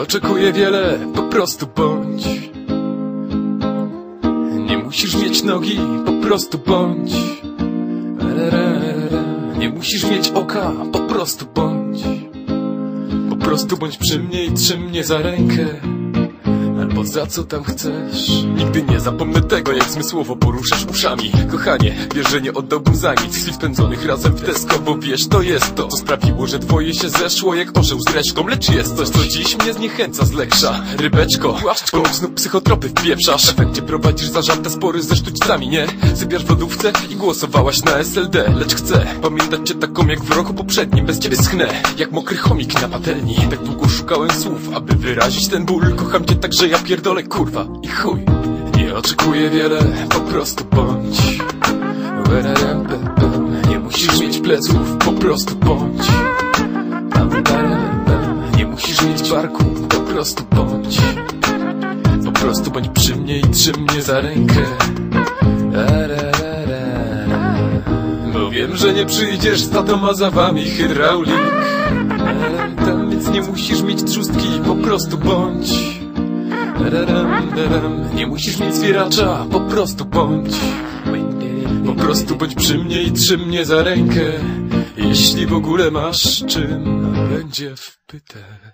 oczekuję wiele, po prostu bądź. Nie musisz mieć nogi, po prostu bądź. Nie musisz mieć oka, po prostu bądź. Po prostu bądź przy mnie i trzym mnie za rękę. Za co tam chcesz? Nigdy nie zapomnę tego, jak zmysłowo poruszasz uszami. Kochanie, wiesz, że nie oddałbym za nic Chwil spędzonych razem w Tesco Bo wiesz, to jest to, co sprawiło, że twoje się zeszło Jak orzeł z reszką, lecz jest coś, co dziś mnie zniechęca z leksza Rybeczko, łaszczką, znów psychotropy wpieprzasz. W efekcie prowadzisz zażarte spory ze sztućcami, nie? Sypiasz w lodówce i głosowałaś na SLD Lecz chcę pamiętać cię taką jak w roku poprzednim. Bez ciebie schnę, jak mokry chomik na patelni. Tak długo szukałem słów, aby wyrazić ten ból. Kocham cię tak, że ja pierdolę kurwa i chuj. Nie oczekuję wiele, po prostu bądź. Nie musisz mieć pleców, po prostu bądź. Nie musisz mieć barku, po prostu bądź. Po prostu bądź przy mnie i trzym mnie za rękę. Bo wiem, że nie przyjdziesz z tatoma za wami hydraulik. Tam więc nie musisz mieć trzustki, po prostu bądź. Nie musisz mieć zwieracza, po prostu bądź. Po prostu bądź przy mnie i trzym mnie za rękę. Jeśli w ogóle masz czym będzie wpyte